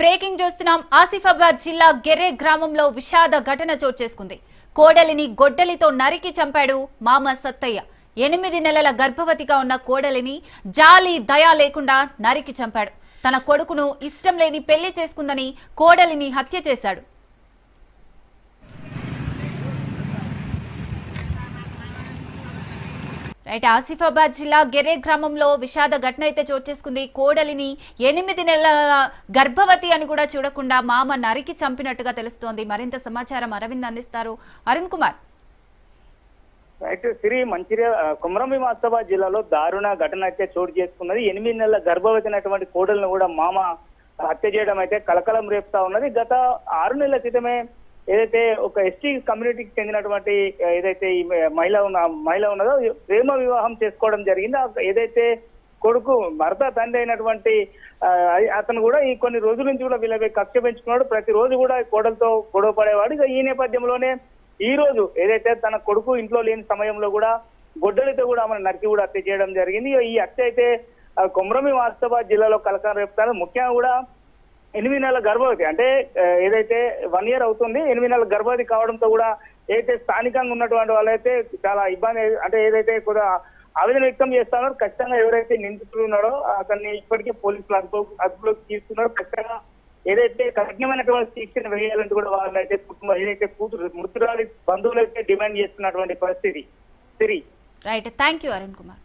Breaking చూస్తున్నాం ఆసిఫాబాద్ జిల్లా గెర్రే గ్రామంలో విషాద ఘటన చోటు చేసుకుంది. కోడలిని గొడ్డలితో నరికి చంపాడు మామ సత్తయ్య. ఎనిమిది నెలల గర్భవతిగా ఉన్న కోడలిని జాలి దయ లేకుండా నరికి చంపాడు. తన కొడుకును ఇష్టం లేని పెళ్ళి చేసుకుందని కోడలిని హత్య చేశాడు. రైట్ ఆసిఫాబాద్ జిల్లా గెరే గ్రామంలో విషాద ఘటన అయితే చోటు చేసుకుంది. కోడలిని ఎనిమిది నెలల గర్భవతి అని కూడా చూడకుండా మామ నరికి చంపినట్టుగా తెలుస్తోంది. మరింత సమాచారం అరవింద్ అందిస్తారు. అరుణ్ కుమార్. రైట్ సిరి మంచిర్య కుమరంభి మాస్తాబాద్ జిల్లాలో దారుణ ఘటన అయితే చోటు చేసుకున్నది. ఎనిమిది నెలల గర్భవతి అయినటువంటి కోడలను కూడా మామ హత్య చేయడం అయితే కలకలం రేపుతా ఉన్నది. గత ఆరు నెలల క్రితమే ఏదైతే ఒక ఎస్టీ కమ్యూనిటీకి చెందినటువంటి ఏదైతే ఈ మహిళ ఉన్న మహిళ ఉన్నదో ప్రేమ వివాహం చేసుకోవడం జరిగింది. ఏదైతే కొడుకు భర్త తండ్రి అయినటువంటి అతను కూడా ఈ కొన్ని రోజుల నుంచి కూడా వీళ్ళపై కక్ష పెంచుకున్నాడు. ప్రతిరోజు కూడా కోడలతో గొడవ పడేవాడు. ఇక ఈ నేపథ్యంలోనే ఈ రోజు ఏదైతే తన కొడుకు ఇంట్లో లేని సమయంలో కూడా గొడ్డలితో కూడా ఆమెను నరికి కూడా హత్య చేయడం జరిగింది. ఈ హత్య అయితే ఆ, కొమరమి జిల్లాలో కలకలం రేపుతారు. ముఖ్యంగా కూడా ఎనిమిది నెలల గర్భవతి. అంటే ఏదైతే వన్ ఇయర్ అవుతుంది ఎనిమిది నెలల గర్భవతి కావడంతో కూడా ఏదైతే స్థానికంగా ఉన్నటువంటి వాళ్ళైతే చాలా ఇబ్బంది అంటే ఏదైతే కూడా ఆవేదన వ్యక్తం చేస్తున్నారో ఖచ్చితంగా ఎవరైతే నిందితులు ఉన్నారో అతన్ని ఇప్పటికే పోలీసులు అదుపు అదుపులోకి తీసుకున్నారో. ఖచ్చితంగా ఏదైతే కఠినమైనటువంటి శిక్షణ వేయాలంటే కూడా వాళ్ళైతే కుటుంబం ఏదైతే కూతురు మృతురాలి బంధువులైతే డిమాండ్ చేస్తున్నటువంటి పరిస్థితి. Siri. Right thank you Arun Kumar